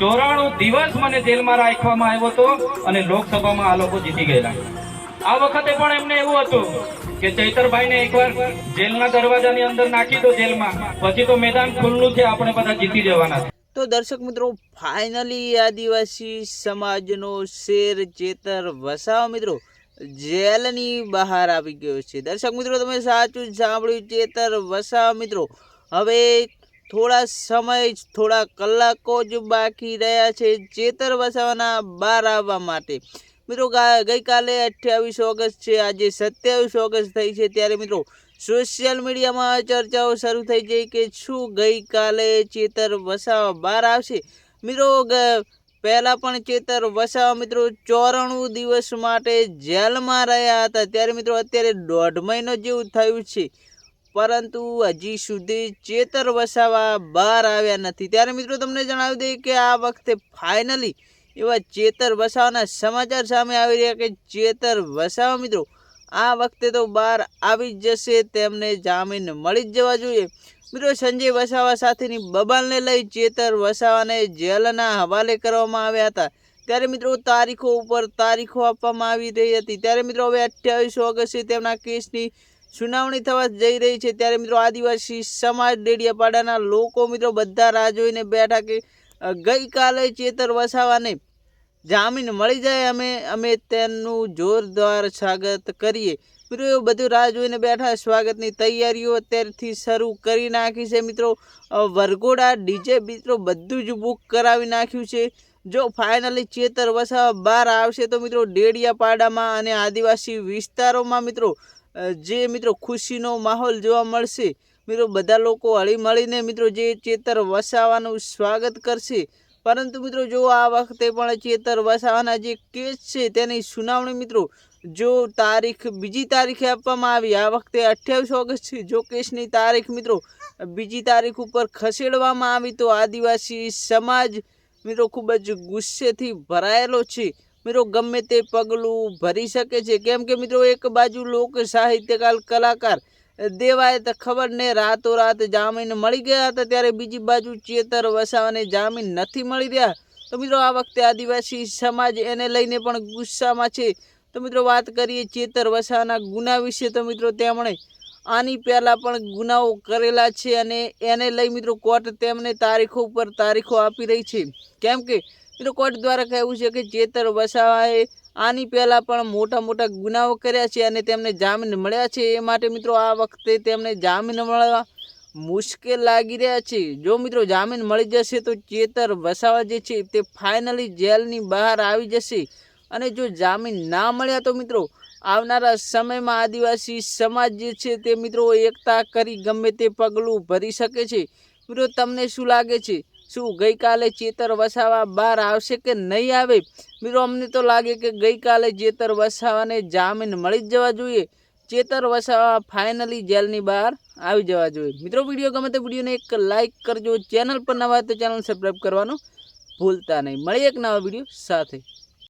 ચોરાણું દિવસ મને જેલમાં રાખવામાં આવ્યો હતો અને લોકસભામાં આ લોકો જીતી ગયેલા. આ વખતે પણ એમને એવું હતું કે ચૈતરભાઈને એકવાર જેલના દરવાજાની અંદર નાખી દો જેલમાં, પછી તો મેદાન ખુલ્લું છે, આપણે બધા જીતી જવાના તો દર્શક મિત્રો ફાઇનલી આદિવાસી સમાજનો શેર ચેતર વસાવા મિત્રો. જેલની બહાર આવી ગયો છે. દર્શક મિત્રો, તમે સાચું સાંભળ્યું, ચેતર વસાવા મિત્રો. હવે થોડા સમય જ, થોડા કલાકો જ બાકી રહ્યા છે ચેતર વસાવાના બહાર આવવા માટે. મિત્રો ગઈકાલે અઠ્યાવીસ ઓગસ્ટ છે આજે સત્યાવીસ ઓગસ્ટ થઈ છે ત્યારે મિત્રો સોશિયલ મીડિયામાં ચર્ચાઓ શરૂ થઈ ગઈ કે શું ગઈકાલે ચેતર વસાવા બહાર આવશે. મિત્રો પહેલાં પણ ચેતર વસાવા મિત્રો ચોરાણું દિવસ માટે જેલમાં રહ્યા હતા. ત્યારે મિત્રો અત્યારે દોઢ મહિનો જેવું થયું છે. પરંતુ હજી સુધી ચેતર વસાવા બહાર આવ્યા નથી. ત્યારે મિત્રો તમને જણાવી દઈએ કે આ વખતે ફાઇનલી એવા ચેતર વસાવાના સમાચાર સામે આવી રહ્યા કે ચેતર વસાવા મિત્રો, આ વખતે તો બહાર આવી જ જશે, તેમને જામીન મળી જ જવા જોઈએ. મિત્રો સંજય વસાવા સાથેની બબાલને લઈ ચેતર વસાવાને જેલના હવાલે કરવામાં આવ્યા હતા. ત્યારે મિત્રો તારીખો ઉપર તારીખો આપવામાં આવી રહી હતી. ત્યારે મિત્રો હવે અઠ્યાવીસ ઓગસ્ટે તેમના કેસની સુનાવણી થવા જઈ રહી છે ત્યારે મિત્રો આદિવાસી સમાજ ડેડિયાપાડાના લોકો મિત્રો બધા રાહ જોઈને બેઠા કે ગઈકાલે ચેતર વસાવાને જામીન મળી જાય અમે અમે તેમનું જોરદાર સ્વાગત કરીએ. મિત્રો એવું બધું રાહ જોઈને બેઠા સ્વાગતની તૈયારીઓ અત્યારથી શરૂ કરી નાખી છે મિત્રો. વરઘોડા, ડીજે મિત્રો બધું જ બુક કરાવી નાખ્યું છે. જો ફાઇનલી ચેતર વસાવા બહાર આવશે તો મિત્રો ડેડિયાપાડામાં અને આદિવાસી વિસ્તારોમાં મિત્રો જે મિત્રો ખુશીનો માહોલ જોવા મળશે, મિત્રો બધા લોકો હળી મળીને મિત્રો જે ચેતર વસાવાનું સ્વાગત કરશે. પરંતુ મિત્રો જો આ વખતે પણ ચેતર વસાવાના જે કેસ છે તેની સુનાવણી મિત્રો જો તારીખ, બીજી તારીખે આપવામાં આવી, આ વખતે અઠ્યાવીસ ઓગસ્ટ છે, જો કેસની તારીખ મિત્રો બીજી તારીખ ઉપર ખસેડવામાં આવી, તો આદિવાસી સમાજ મિત્રો ખૂબ જ ગુસ્સેથી ભરાયેલો છે. મિત્રો, ગમે તે પગલું ભરી શકે છે. કેમ કે મિત્રો, એક બાજુ લોક સાહિત્યકાર, કલાકાર દેવાય તો ખબર ને, રાતોરાત જામીન મળી ગયા હતા, ત્યારે બીજી બાજુ ચેતર વસાવાને જામીન નથી મળી રહ્યા. તો મિત્રો, આ વખતે આદિવાસી સમાજ એને લઈને પણ ગુસ્સામાં છે. તો મિત્રો, વાત કરીએ ચેતર વસાવાના ગુના વિશે. તો મિત્રો, તેમણે આની પહેલાં પણ ગુનાઓ કરેલા છે અને એને લઈ મિત્રો કોર્ટ તેમને તારીખો ઉપર તારીખો આપી રહી છે. કેમ કે મિત્રો કોર્ટ દ્વારા કહેવું છે કે ચેતર વસાવાએ આની પહેલાં પણ મોટા મોટા ગુનાઓ કર્યા છે અને તેમને જામીન મળ્યા છે. એ માટે મિત્રો આ વખતે તેમને જામીન મળવા મુશ્કેલ લાગી રહ્યા છે. જો મિત્રો જામીન મળી જશે તો ચેતર વસાવા જે છે તે ફાઇનલી જેલની બહાર આવી જશે અને જો જામીન ના મળ્યા તો મિત્રો આવનારા સમયમાં આદિવાસી સમાજ જે છે તે મિત્રો એકતા કરી ગમે તે પગલું ભરી શકે છે. મિત્રો, તમને શું લાગે છે? શું ગઈકાલે ચેતર વસાવા બહાર આવશે કે નહીં આવે? મિત્રો, અમને તો લાગે કે ગઈકાલે ચેતર વસાવાને જામીન મળી જ જવા જોઈએ. ચેતર વસાવા ફાઇનલી જેલની બહાર આવી જવા જોઈએ. મિત્રો, વીડિયો ગમે તો વિડીયોને એક લાઇક કરજો. ચેનલ પર નવા તો ચેનલ સબસ્ક્રાઈબ કરવાનું ભૂલતા નહીં. મળીએ એક નવા વીડિયો સાથે.